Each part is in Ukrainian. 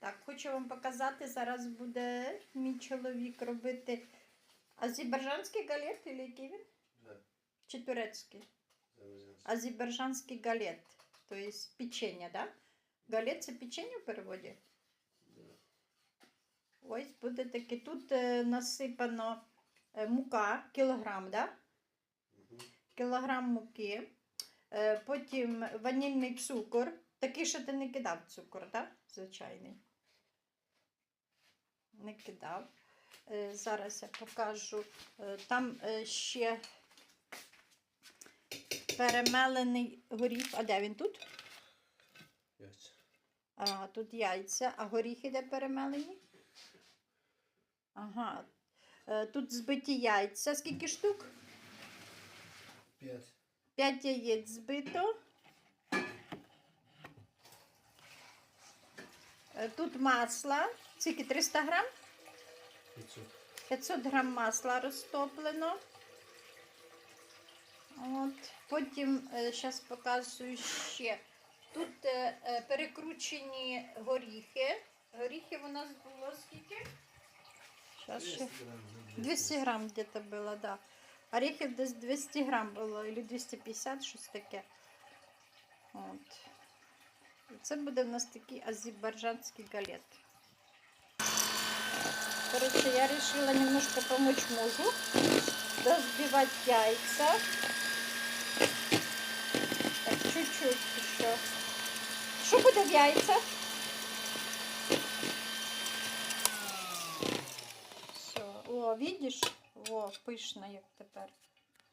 Так, хочу вам показати, зараз буде мій чоловік робити азербайджанський галет, чи який він? Да, Чи турецький? Азербайджанський галет, тобто печення, да? Галет це печення в переводі? Да. Ось буде таке. Тут е, насипано е, мука, кілограм, да? Мгм. Кілограм муки. Е, потім ванільний цукор. Такий, що ти не кидав цукор, так? Звичайний. Не кидав. Е, зараз я покажу. Е, там е, ще перемелений горіх. А де він тут? Яйця. А, тут яйця, а горіхи де перемелені? Ага. Тут збиті яйця. Скільки штук? П'ять. 5 яєць збито. Тут масло. Скільки 300 грам? П'ятсот. 500 грам масла розтоплено. От. Потім, зараз показую ще. Тут е, е, перекручені горіхи. Горіхи у нас було скільки? Зараз ще. 200 грамм, ну, 200 грам где-то было, да. Орехів десь 200 грам було, или 250, щось таке. От. І це буде в нас такий азербайджанський галет. Короче, я решила немножко помочь мужу разбивать яйца. Так, чуть-чуть еще. Що буде в яйцях? Все. О, видиш? О, пишно, як тепер.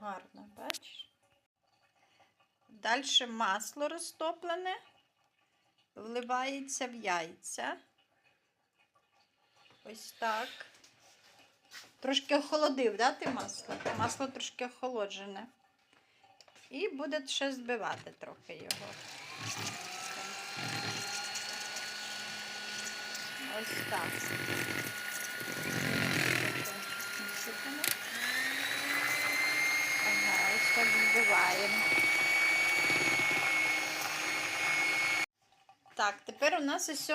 Гарно, бачиш? Далі масло розтоплене, вливається в яйця. Ось так. Трошки охолодив, да, ти масло? Масло трошки охолоджене. І буде ще збивати трохи його. Ось так. Ага, ось так збиваємо. Так, тепер у нас ось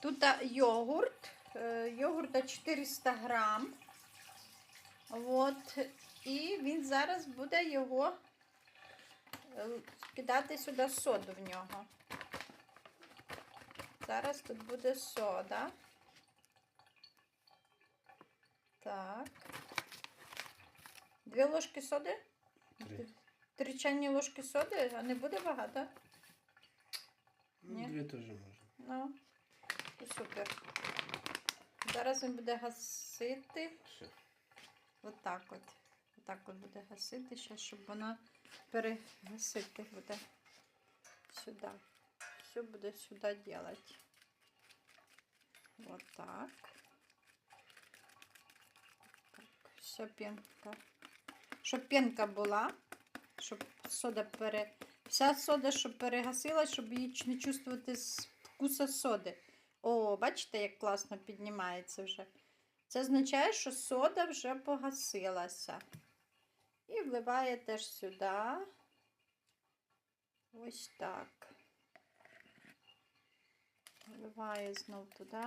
тут йогурт. Е, Йогурта 400 грам. От. І він зараз буде його е, кидати сюди соду в нього. Зараз тут буде сода. Так. Дві ложки соди? Три. Три чайні ложки соди, а не буде багато? Ні. Ну, дві теж можна. Ну, супер. Зараз він буде гасити. Отак от. Отак от буде гасити, ще, щоб вона перегасити буде сюди. Все буде сюди делать. Вот так. Так, все пенка. Щоб пенка була, щоб сода пере... Вся сода, щоб перегасила, щоб її не чувствувати з вкуса соди. О, бачите, як класно піднімається вже. Це означає, що сода вже погасилася. І вливає теж сюди. Ось так. Вливає знов туди.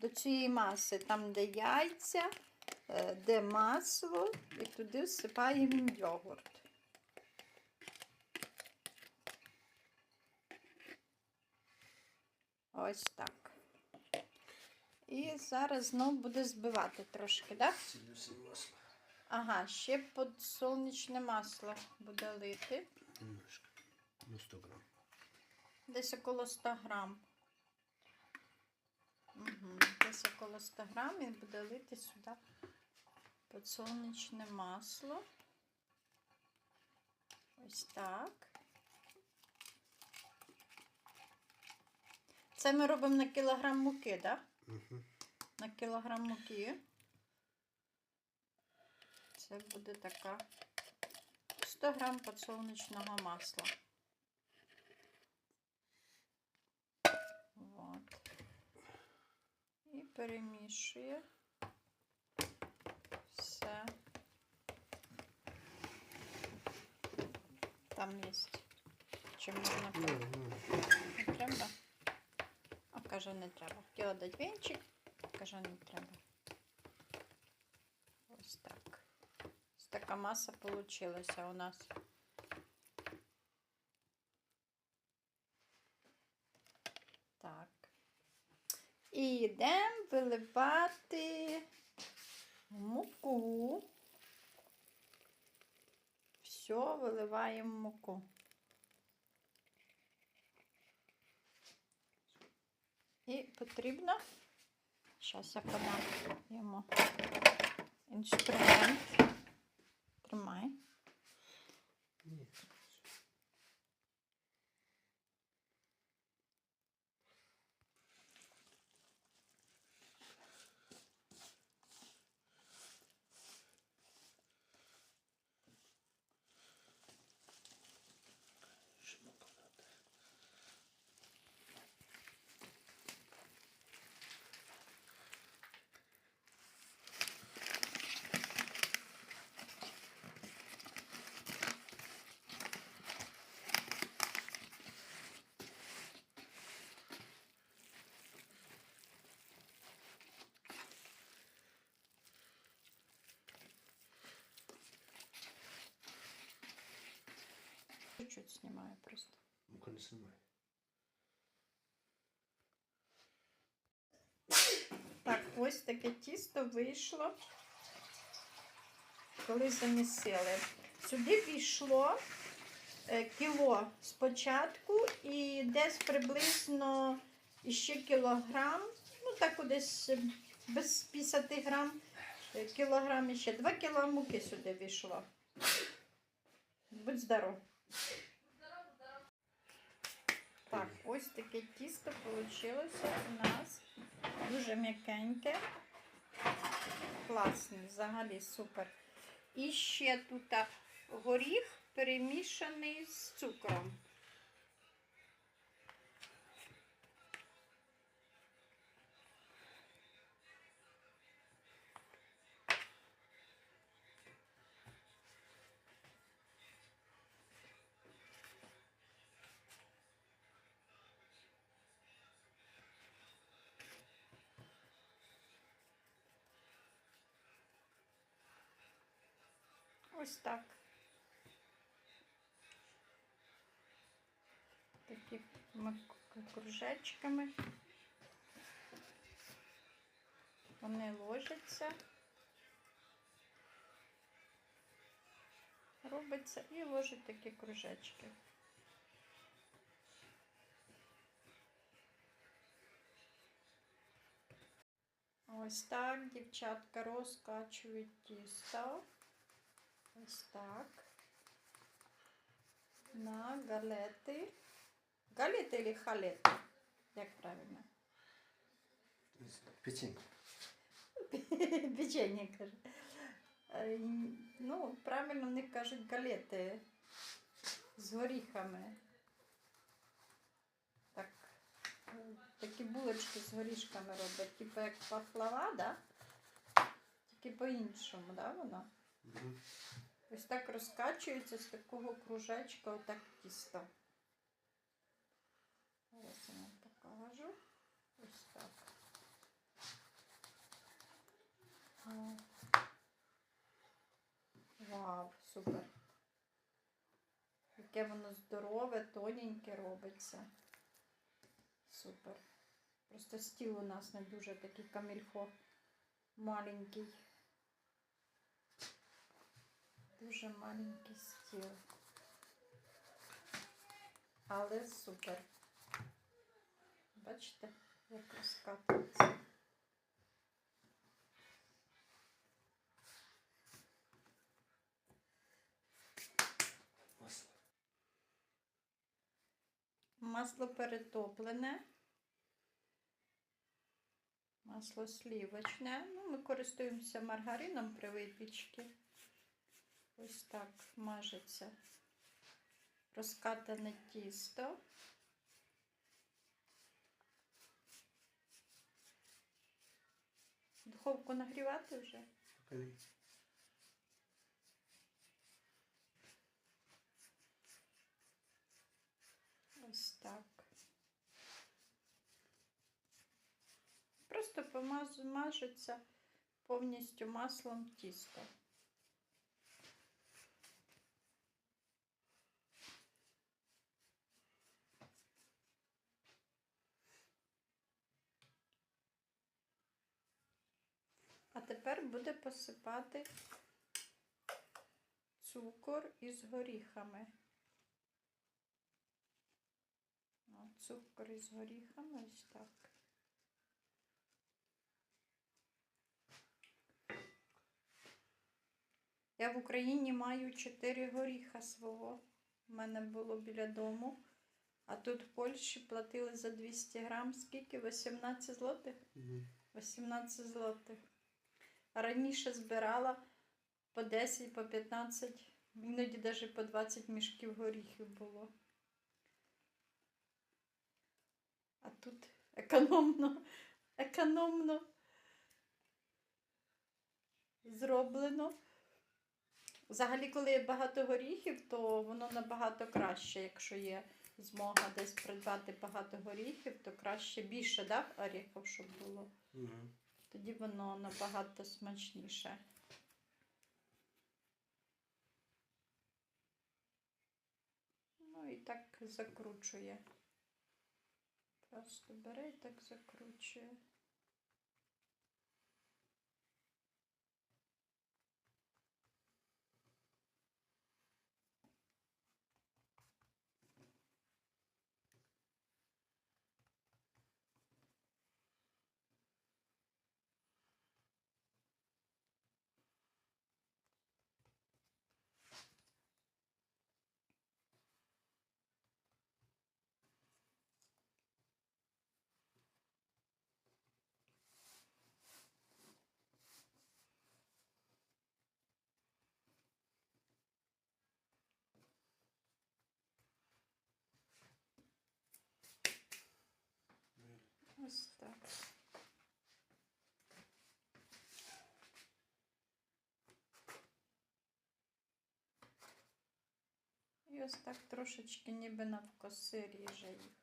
До цієї маси, там, де яйця, е, де масло, і туди всипаємо йогурт. Ось так. І зараз знов буде збивати трошки, так? Масло. Ага, ще подсолнечне масло буде лити. Немножко. Ну, 100 грамм. Десь около 100 грам. Угу. Десь около 100 грам він буде лити сюди подсолнечне масло. Ось так. Це ми робимо на кілограм муки, так? Да? Угу. на кілограм муки. Це буде така 100 грам подсолнечного масла. От. І перемішує все. Там є. Чи можна не треба? Каже, не треба. Хотіла дати вінчик, каже, не треба. Ось так. Ось така маса получилася у нас. Так. І йдемо виливати муку. Все, виливаємо муку. І потрібно. Зараз я подам йому інструмент. Тримай. Ні. Що накладати? Чуть-чуть знімаю просто. Мука не знімає. Так, ось таке тісто вийшло, коли замісили. Сюди війшло е, кіло спочатку і десь приблизно ще кілограм, ну так десь е, без 50 грам, е, кілограм ще 2 кіло муки сюди війшло. Будь здоров. Так, ось таке тісто вийшло у нас. Дуже м'якеньке. Класне, взагалі супер. І ще тут горіх перемішаний з цукром. Ось так. Такими кружечками. Вони ложаться. Робиться і ложить такі кружечки. Ось так дівчатка розкачують тісто. Ось так. На галети. Галети чи халети? Як правильно? Печенье. Печення каже. Е, Ну, правильно в них кажуть галети з горіхами. Так, такі булочки з горішками роблять, типу як пахлава, да? Тільки по-іншому, да, воно? Мгм. Ось так розкачується з такого кружечка, отак тісто. Ось я вам покажу. Ось так. Вау, супер. Яке воно здорове, тоненьке робиться. Супер. Просто стіл у нас не дуже такий камільфо маленький. Дуже маленький стіл. Але супер. Бачите, як розкатується. Масло. Перетоплене. Масло слівочне. Ну, ми користуємося маргарином при випічці. Ось так мажеться. Розкатане тісто. Духовку нагрівати вже. Покажи. Ось так. просто помажеться повністю маслом тісто. А тепер буде посипати цукор із горіхами. О, цукор із горіхами ось так. Я в Україні маю 4 горіха свого. У мене було біля дому. А тут в Польщі платили за 200 грам. Скільки? 18 злотих? Угу. 18 злотих. Раніше збирала по 10, по 15, іноді навіть по 20 мішків горіхів було. А тут економно, економно зроблено. Взагалі, коли є багато горіхів, то воно набагато краще, якщо є змога десь придбати багато горіхів, то краще більше, да, оріхів, щоб було. Угу. Тоді воно набагато смачніше. Ну і так закручує. Просто бере і так закручує. Ось так. Ось так трошечки ніби навкоси ріже їх.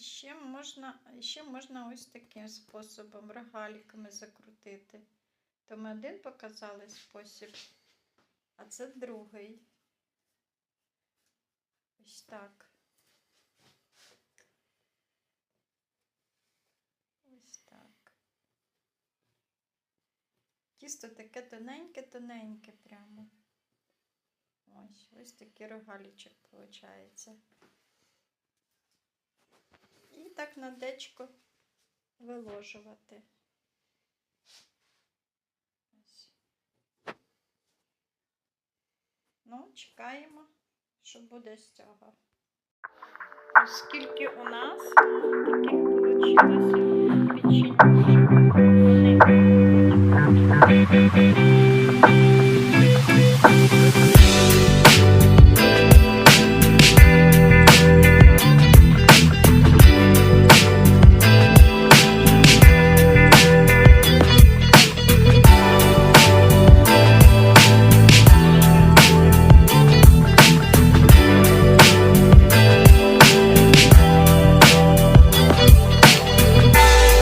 Ще можна, ще можна ось таким способом рогаліками закрутити. То ми один показали спосіб, а це другий. Ось так. Ось так. Тісто таке тоненьке-тоненьке прямо. Ось, ось такий рогалічок виходить. І так на дечко виложувати. Ось. Ну, чекаємо, що буде з цього. Оскільки у нас таких вийшло печінь, вони Thank you.